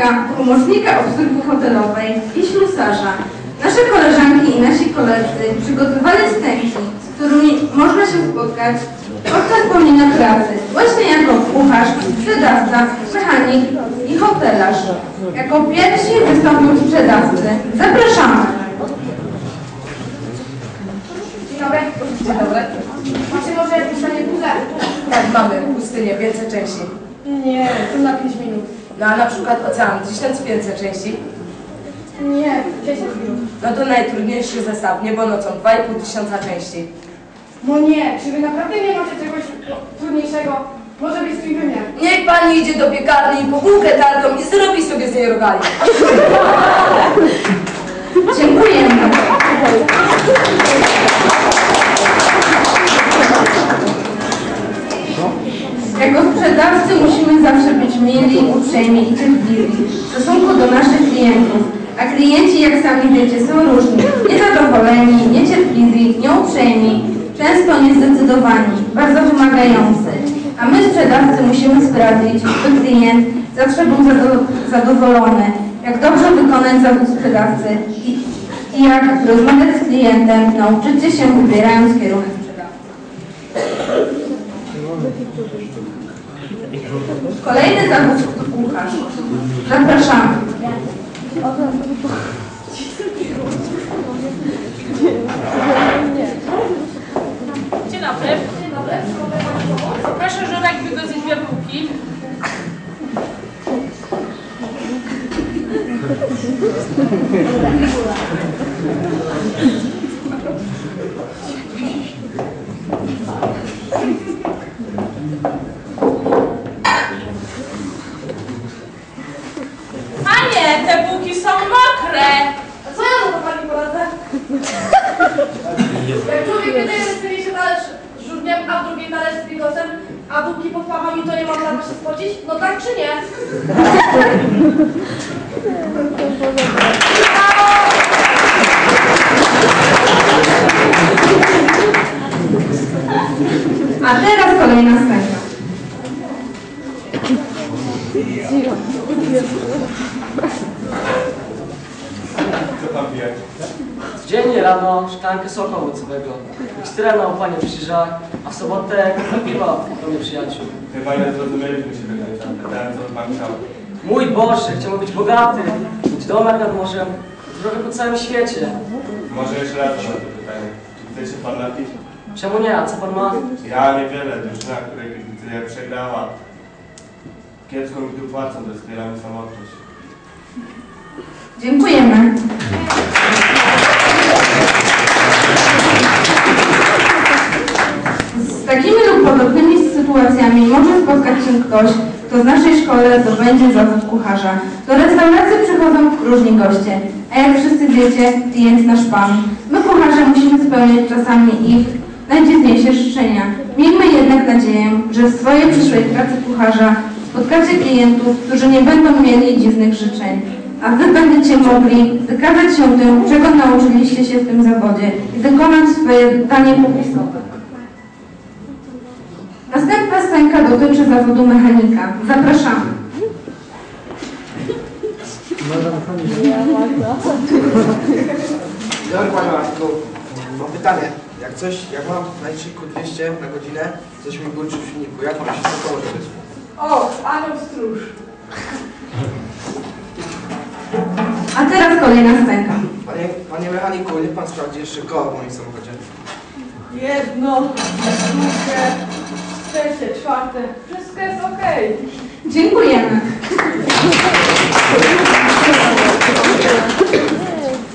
mechanika, pomocnika obsługi hotelowej i ślusarza. Nasze koleżanki i nasi koledzy przygotowali stęki, z którymi można się spotkać podczas pełnienia pracy, właśnie jako kucharz, sprzedawca, mechanik i hotelarz. Jako pierwsi wystąpią sprzedawcy. Zapraszamy! Dzień dobry. Dzień dobry. Macie może jakieś tanie puzzle? Tak, mamy pustynię, więcej części. Nie, to na 5 minut. No a na przykład ocean, 1500 części. Nie, 10 minut. No to najtrudniejszy zestaw, niebo nocą, 2,5 tysiąca części. No nie, czy wy naprawdę nie macie czegoś no, trudniejszego? Może być swój wymiar. Niech pani idzie do piekarni po bułkę tartą i zrobi sobie z niej rogali. Uprzejmi i cierpliwi w stosunku do naszych klientów. A klienci, jak sami wiecie, są różni. Niezadowoleni, niecierpliwi, nieuprzejmi, często niezdecydowani, bardzo wymagający. A my sprzedawcy musimy sprawić, by klient zawsze był zado- zadowolony. Jak dobrze wykonać zawód sprzedawcy i, i jak rozmawiać z klientem, nauczycie się wybierając kierunek sprzedawcy. Kolejny zawód kucharz. Zapraszamy. Dzień dobry. Proszę żurek wygodzić dwie bułki. Panie, te bułki są mokre. A co ja na to pani poradzę? Jak człowiek jeden jest się talerz z żurniem, a w drugiej talerz z bigosem, a bułki pod pachami, to nie mam spocić? No tak czy nie? A teraz kolejna scenka. Codziennie rano szklankę soku owocowego, miksturę u panie krzyża, a w sobotę kupę piwa do mnie przyjaciół. Chyba nie zrozumieliśmy się. Pytałem, co pan chciał. Mój Boże, chciałbym być bogaty, mieć domek nad morzem, drogę po całym świecie. Może jeszcze raz na to pytanie. Czy chce się pan napić? Czemu nie, a co pan ma? Ja niewiele. Drużyna, której kibicuję, przegrała. Kiepsko mi tu płacą, to mi samotność. Dziękujemy. Sytuacjami może spotkać się ktoś, kto w naszej szkole zdobędzie zawód kucharza. Do restauracji przychodzą różni goście, a jak wszyscy wiecie, klient nasz pan. My kucharze musimy spełniać czasami ich najdziwniejsze życzenia. Miejmy jednak nadzieję, że w swojej przyszłej pracy kucharza spotkacie klientów, którzy nie będą mieli dziwnych życzeń a wy będziecie mogli wykazać się tym, czego nauczyliście się w tym zawodzie i wykonać swoje danie popisowe. Dotyczy zawodu mechanika. Zapraszamy. Dobry panie Marku, mam pytanie. Jak coś, jak mam na liczniku 200 na godzinę, coś mi burczy w silniku, jak mam się tym położyć? O, anioł stróż. A teraz kolejna scenka. Panie, panie mechaniku, niech pan sprawdzi jeszcze koło w moim samochodzie. Jedno, drugie, trzecie, czwarte. Wszystko jest okej. Dziękujemy.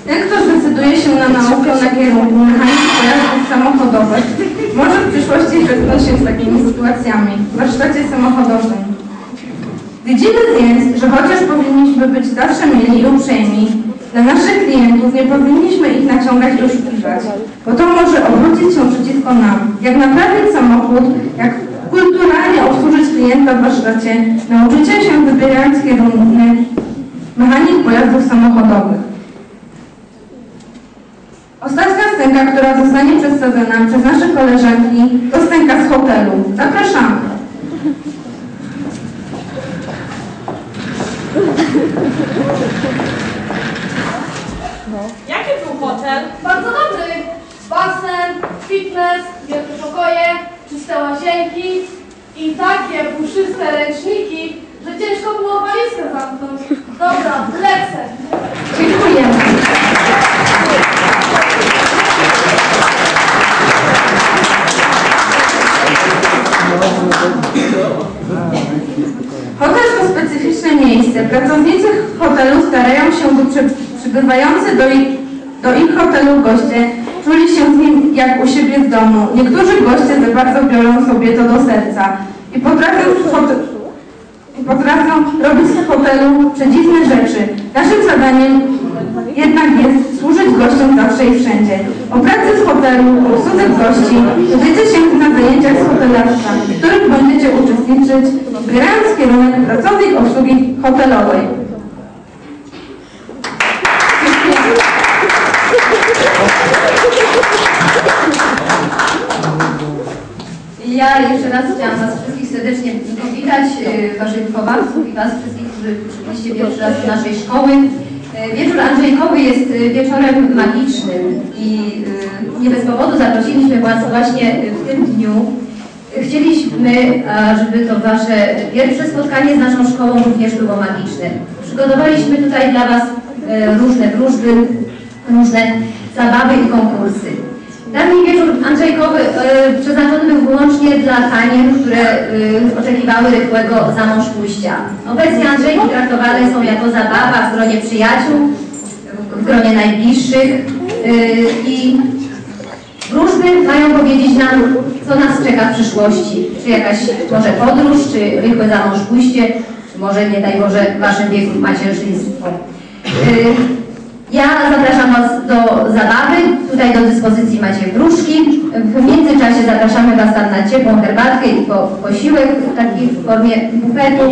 Ten, kto zdecyduje się na naukę na kierunku mechaniki pojazdów samochodowych, może w przyszłości zetknąć się z takimi sytuacjami w warsztacie samochodowym. Widzimy więc, że chociaż powinniśmy być zawsze mieli i uprzejmi, dla naszych klientów nie powinniśmy ich naciągać i oszukiwać, bo to może obrócić się przeciwko nam. Jak naprawić samochód, jak kulturalnie obsłużyć klienta w warsztacie, nauczycie się wybierając kierunek mechanik pojazdów samochodowych. Ostatnia scenka, która zostanie przedstawiona przez nasze koleżanki, to scenka z hotelu. Zapraszamy. Bardzo dobry. Basen, fitness, wielkie pokoje, czyste łazienki i takie puszyste ręczniki, że ciężko było walizkę zamknąć. Dobra, lecę. Dziękujemy. Hotel to specyficzne miejsce. Pracownicy hotelu starają się, by przy, przybywający do ich, do ich hotelu goście czuli się z nim jak u siebie w domu. Niektórzy goście za bardzo biorą sobie to do serca i potrafią, w i potrafią robić z hotelu przedziwne rzeczy. Naszym zadaniem jednak jest służyć gościom zawsze i wszędzie. O pracy w hotelu, obsłudze gości dowiecie się na zajęciach z hotelarstwa, w których będziecie uczestniczyć, wybierając kierunek pracownik obsługi hotelowej. Ja jeszcze raz chciałam Was wszystkich serdecznie powitać, e, Waszych wychowawców i Was wszystkich, którzy przybyliście pierwszy raz do naszej szkoły. E, Wieczór Andrzejkowy jest e, wieczorem magicznym i nie bez powodu zaprosiliśmy Was właśnie w tym dniu. Chcieliśmy, żeby to Wasze pierwsze spotkanie z naszą szkołą również było magiczne. Przygotowaliśmy tutaj dla Was różne wróżby, różne zabawy i konkursy. Dawniej wieczór Andrzejkowy e, przeznaczony był wyłącznie dla panien, które e, oczekiwały rychłego zamąż pójścia. Obecnie Andrzejki traktowane są jako zabawa w gronie przyjaciół, w gronie najbliższych e, i wróżby mają powiedzieć nam, co nas czeka w przyszłości. Czy jakaś może podróż, czy rychłe zamąż pójście, czy może nie daj Boże w waszym wieku macierzyństwo. Ja zapraszam Was do zabawy. Tutaj do dyspozycji macie wróżki. W międzyczasie zapraszamy Was tam na ciepłą herbatkę i po, posiłek w takiej formie bufetu.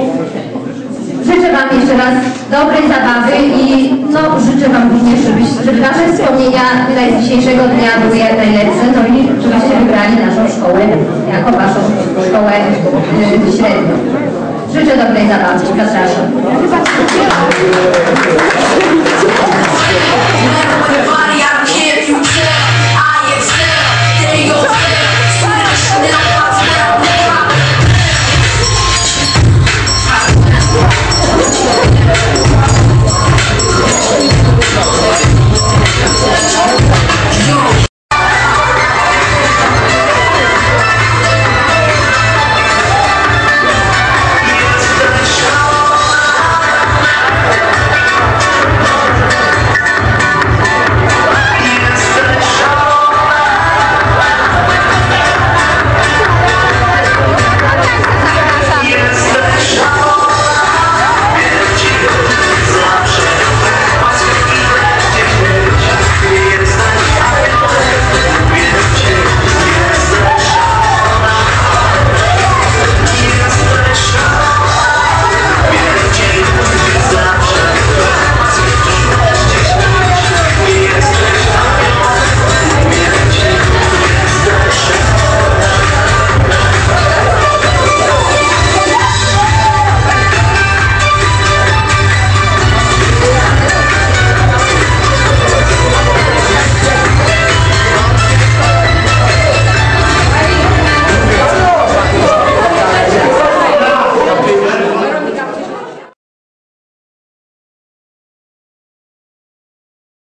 Życzę Wam jeszcze raz dobrej zabawy i no, życzę Wam również, żeby, żeby Wasze wspomnienia tutaj z dzisiejszego dnia były jak najlepsze, no i żebyście wybrali naszą szkołę jako Waszą szkołę y, średnią. Życzę dobrej zabawy. Zapraszam.